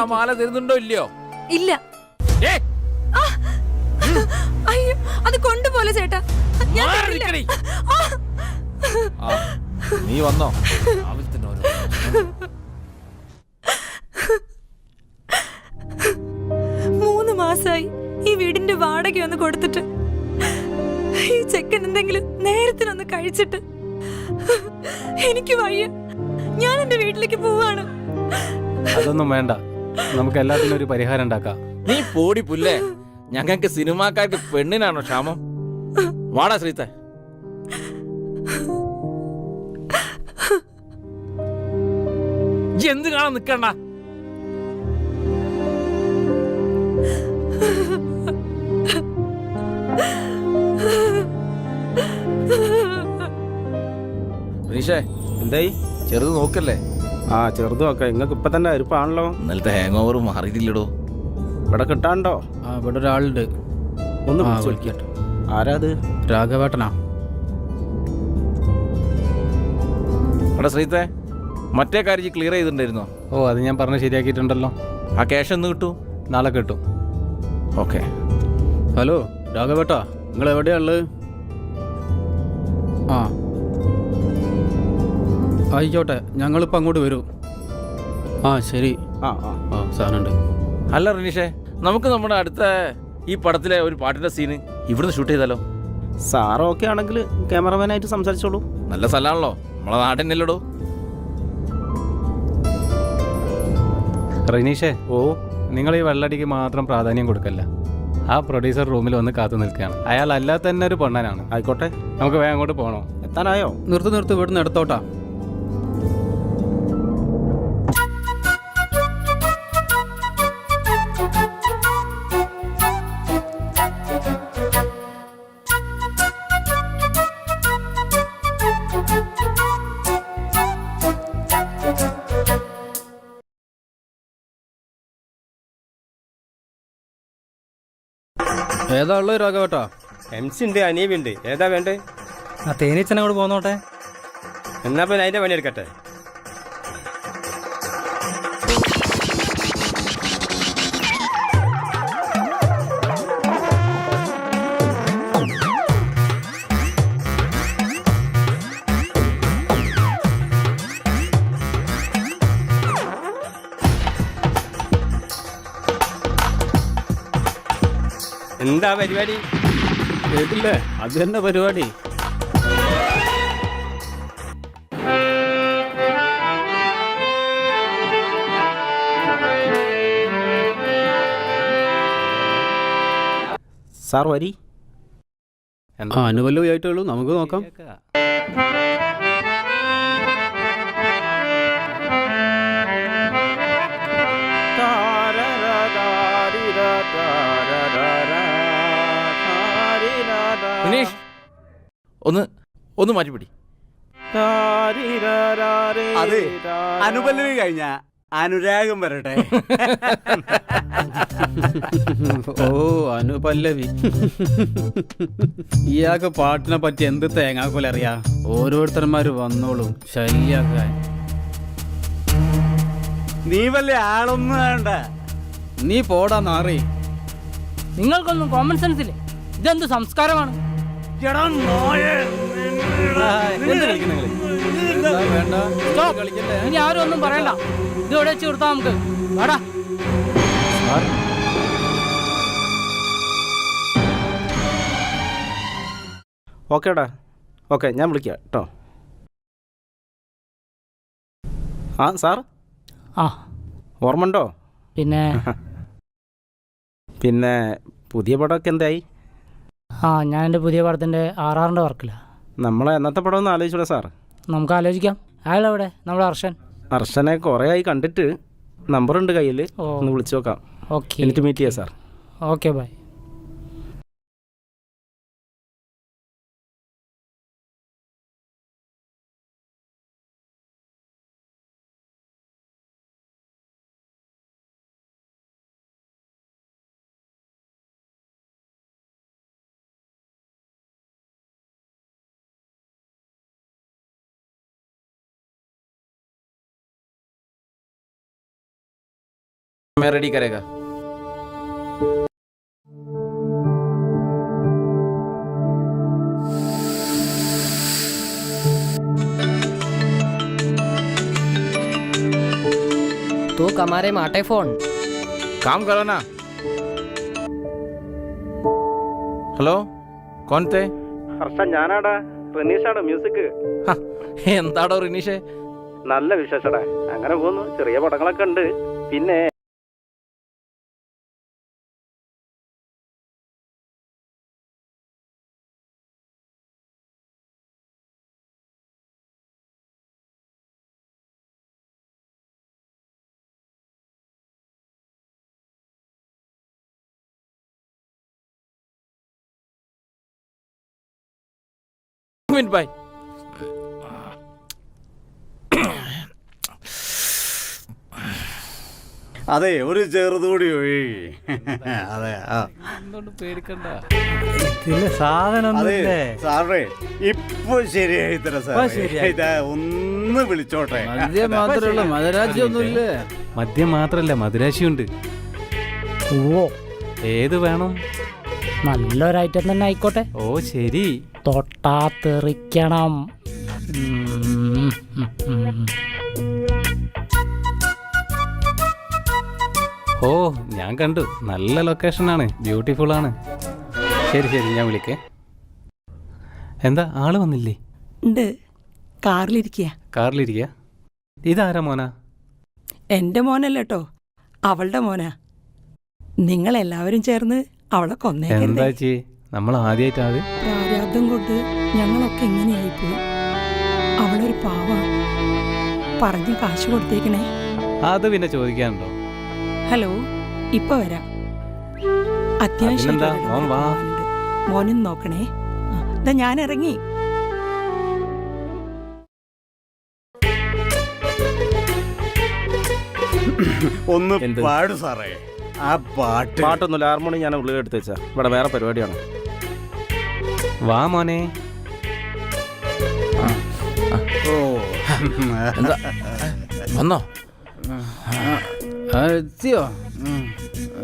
ആ മാല തരുന്നുണ്ടോ ഇല്ലയോ? ഇല്ല. ഏ? ആ! അയ്യോ അത് കൊണ്ടുപോലെ ചേട്ടാ. ഞാൻ മാറി തരില്ല. നിക്കടി. ആ! ആ, നീ വന്നോ. രാവിലെ തന്നെ ഓരോ മൂന്ന് മാസായി ഈ വീടിന്റെ വാടക ഒന്ന് കൊടുത്തിട്ട്. ഈ ചെക്കൻ എന്തെങ്കിലും നേരത്തിനൊന്ന് കഴിച്ചിട്ട്. എനിക്ക് വയ്യ. ഞാൻ എന്റെ വീട്ടിലേക്ക് പോവാണ്. അതൊന്നും വേണ്ട. നമുക്ക് എല്ലാത്തിനും ഒരു പരിഹാരം ഉണ്ടാക്കാം. നീ പോടി പുല്ലേ? ഞങ്ങൾക്ക് സിനിമാക്കാർക്ക് പെണ്ണിനാണോ ക്ഷാമം? വാടാ ശ്രീത്തെ. എന്ത് കാണാൻ നിക്കണ്ട? റീഷേ എന്തായി? ചെറുത് നോക്കല്ലേ? ആ ചെറുതും ഒക്കെ. നിങ്ങൾക്ക് ഇപ്പൊ തന്നെ അരിപ്പാണല്ലോ ഇന്നലത്തെ ഹാങ് ഓവർ മാറിയിട്ടില്ലടോ. ഇവിടെ കിട്ടാണ്ടോ ആ ഇവിടെ ഒരാളുണ്ട്. ഒന്ന് വിളിച്ച് വിളിക്കട്ടെ ആരാത് രാഘവേട്ടനാ. എടാ ശ്രീത്തെ മറ്റേ കാര്യം ക്ലിയർ ചെയ്തിട്ടുണ്ടായിരുന്നോ? ഓ അത് ഞാൻ പറഞ്ഞ് ശരിയാക്കിയിട്ടുണ്ടല്ലോ. ആ ക്യാഷ് എന്ന് കിട്ടൂ. നാളെ കിട്ടും. ഓക്കെ. ഹലോ രാഘവേട്ടാ നിങ്ങൾ എവിടെയാ ഉള്ളത്? ആ ആയിക്കോട്ടെ ഞങ്ങളിപ്പോൾ അങ്ങോട്ട് വരൂ. ആ ശരി. ആ ആ. ആ സാധനമുണ്ട്. അല്ല റിനീഷേ നമുക്ക് നമ്മുടെ അടുത്ത ഈ പടത്തിലെ ഒരു പാട്ടിന്റെ സീന് ഇവിടുന്ന് ഷൂട്ട് ചെയ്താലോ? സാർ ഓക്കെ ആണെങ്കിൽ ക്യാമറമാനായിട്ട് സംസാരിച്ചോളൂ. നല്ല സ്ഥലമാണല്ലോ. നമ്മളെ നാടന്നെയല്ലടോ റനീഷേ ഓ. നിങ്ങൾ ഈ വെള്ളടിക്ക് മാത്രം പ്രാധാന്യം കൊടുക്കല്ല. ആ പ്രൊഡ്യൂസർ റൂമിൽ വന്ന് കാത്തു നിൽക്കുകയാണ്. അയാൾ അല്ലാതെ തന്നെ ഒരു പൊണ്ണനാണ്. ആയിക്കോട്ടെ. നമുക്ക് വേഗം അങ്ങോട്ട് പോകണോ എത്താനായോ? നിർത്തു നിർത്തു ഇവിടുന്ന് എടുത്തോട്ടാ. ഏതാ ഉള്ളത് രാഘവട്ടാ എം സി ഉണ്ട് അനീവുണ്ട് ഉണ്ട് ഏതാ വേണ്ടേ? ആ തേനീച്ചനോട് പോന്നോട്ടെ. എന്നാ പിന്നെ അതിന്റെ പണിയെടുക്കട്ടെ എന്താ പരിപാടി? കേട്ടില്ലേ? അത് തന്നെ പരിപാടി. സാർ വരി. ആ അനുവല്ലു ആയിട്ടുള്ളൂ നമുക്ക് നോക്കാം. റിനീഷ് ഒന്ന് ഒന്ന് മാറ്റിപ്പിടി. അതെ അനുപല്ലവി കഴിഞ്ഞ അനുരാഗം വരട്ടെ. ഓ അനുപല്ലവി. ഇയാൾക്ക് പാട്ടിനെ പറ്റി എന്ത് തേങ്ങാക്കൊല അറിയാ? ഓരോരുത്തന്മാര് വന്നോളും ശല്യാക്കാൻ. നീ വല്ല ആളൊന്നും വേണ്ട. നീ പോടാ നാറി. നിങ്ങൾക്കൊന്നും കോമൺ സെൻസ് ഇല്ലേ? ഇതെന്ത് സംസ്കാരമാണ്? ഇനി ആരും ഒന്നും പറയണ്ട. ഇത് ഇവിടെ വെച്ച് കൊടുത്താ നമുക്ക്. വേടാ. ഓക്കേടാ ഓക്കെ ഞാൻ വിളിക്കാം. കേട്ടോ. ആ സാർ? ആ. ഓർമ്മണ്ടോ പിന്നെ? പിന്നെ പുതിയ പടമൊക്കെ എന്തായി? ആ ഞാൻ എന്റെ പുതിയ പടത്തിന്റെ ആറാറിന്റെ വർക്കിലാണ് നമ്മളെ എന്നത്തെ പടം ഒന്ന് ആലോചിച്ചൂടെ സാർ? നമുക്ക് ആലോചിക്കാം. അയാളെവിടെ? നമ്മുടെ ഹർഷൻ. അർഷനെ കുറേ ആയി കണ്ടിട്ട് നമ്പറുണ്ട് കയ്യിൽ ഒന്ന് വിളിച്ചു നോക്കാം. ഓക്കെ. എനിക്ക് മീറ്റ് ചെയ്യാം സാർ. Okay bye. मैं रेडी करेगा તું કમારે માટે ફોન काम करो ना ഹലോ കോൺത്തെ ഹർഷ ഞാനാടാ റിനീഷാണ് മ്യൂസിക് എന്താടോ റിനീഷേ നല്ല വിശേഷടാ അങ്ങനെ പോകുന്നു ചെറിയ പടങ്ങളൊക്കെ ഉണ്ട് പിന്നെ മിനിറ്റ് ബൈ അതെ ഒരു ചെറുതൂടി ഒഴി. അതെ ഒന്നുമില്ലേ സാറേ ഇപ്പൊ ശരിയായി തരാം സാറേ. ഒന്ന് വിളിച്ചോട്ടെ. മദ്യം മാത്രമല്ല മതരാജ്യമൊന്നുമില്ലേ മദ്യം മാത്രല്ല മധുരാശിയുണ്ട് ഓ ഏത് വേണം? നല്ലൊരു ഐറ്റം തന്നെ ആയിക്കോട്ടെ. ഓ ശരി. തൊട്ടാ തെറിക്കണം ഉം, ഉം, ഉം. ഓ ഞാൻ കണ്ടു. നല്ല ലൊക്കേഷനാണ്. ബ്യൂട്ടിഫുൾ ആണ് ശരി ശരി ഞാൻ വിളിക്കേ. എന്താ ആൾ വന്നില്ലേ? ഉണ്ട്. കാറിലിരിക്കുക കാറിലിരിക്കുക ഇതാരാ മോനാ? എന്റെ മോനല്ല കേട്ടോ അവളുടെ മോനാ. നിങ്ങൾ എല്ലാവരും ചേർന്ന് അവളെ എന്താ കൊന്നേക്കരുതേ ചേ നമ്മൾ പ്രാരാബ്ദം കൊണ്ട് ഞങ്ങളൊക്കെ എങ്ങനെയായിപ്പോയി? അവളൊരു പാവ. പറഞ്ഞ് കാശ് കൊടുത്തേക്കണേ. അത് പിന്നെ ചോദിക്കാനുണ്ടോ? ഹലോ ഇപ്പൊ വരാം. അത്യാവശ്യം അതിനെന്താ? മോൻ വാ. മോനും നോക്കണേ. ആ, ദാ ഞാൻ ഇറങ്ങി. ഒന്ന് എന്ത്? പാടു സാറേ. ആ പാട്ട്. പാട്ടൊന്നുമില്ല ഹാർമോണി ഞാൻ ഉള്ളിൽ എടുത്ത് വെച്ചാ. ഇവിടെ വേറെ പരിപാടിയാണ്. വാ മോനെ. ഓ. എന്താ? വന്നോ? ആ, എത്തിയോ? ഉം.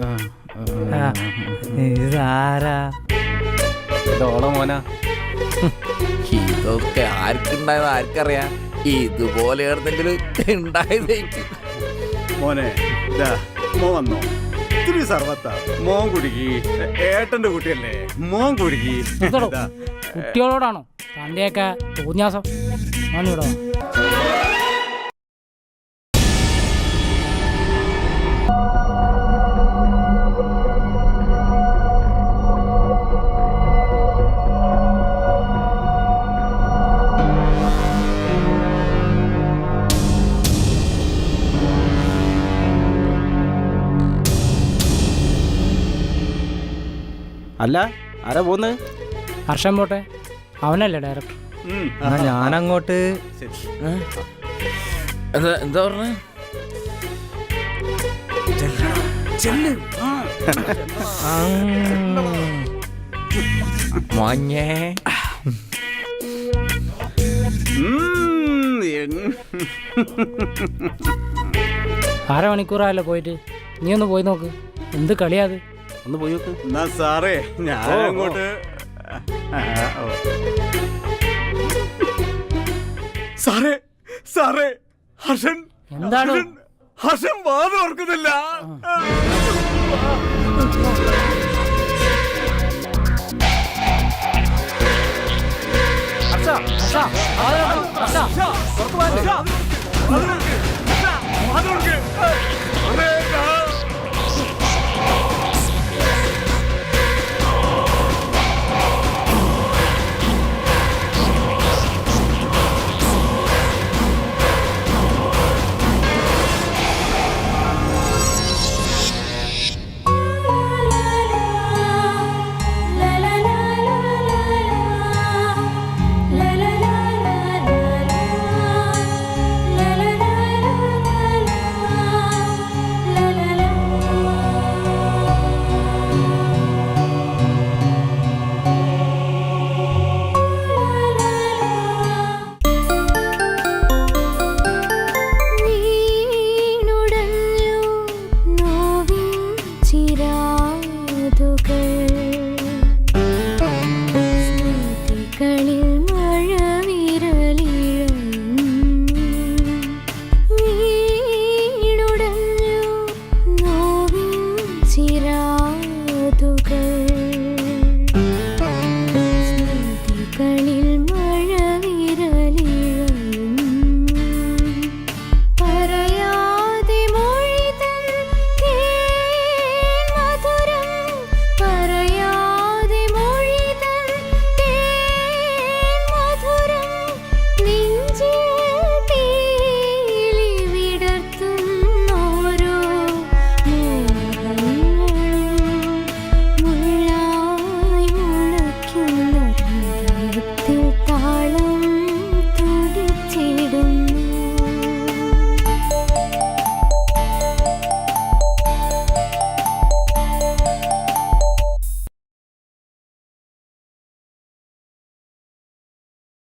ആ, ആ. ആ, ഇതാരാ? ഇതോളെ മോനാ. ഇതൊക്കെ ആർക്കുണ്ടായത് ആർക്കറിയാം? ഇതുപോലെ എവിടെന്നെങ്കിലും ഉണ്ടായതായിരിക്കും മോനെ ഇതാ വന്നോ. ഇത്തിരി സർവത്ത. മോൻ കുടുക്കി. ഏട്ടന്റെ കുട്ടിയല്ലേ? മോൻ കുടുക്കി. ഇതാ, കുട്ടികളോടാണോ? തന്റെയൊക്കെ തോന്നിയാസം. വന്നിടോ അല്ല ആരാ പോന്ന് ഹർഷൻ പോട്ടെ. അവനല്ലേ ഡയറക്ടർ എന്നാ ഞാനങ്ങോട്ട് എന്താ എന്താ പറഞ്ഞ? മോഞ്ഞേ. ഉം, എൻ- അര മണിക്കൂറായല്ലോ പോയിട്ട്. നീ ഒന്ന് പോയി നോക്ക്. എന്ത് കളിയാത് ഒന്ന് പോയി നോക്ക്. എന്നാ സാറേ ഞാൻ അങ്ങോട്ട്. ആ, ഓ. സാറേ സാറേ ഹർഷൻ എന്താണ്? ഹർഷൻ, ഹർഷൻ വാദം ഓർക്കുന്നില്ല വാദം ഓർക്ക്.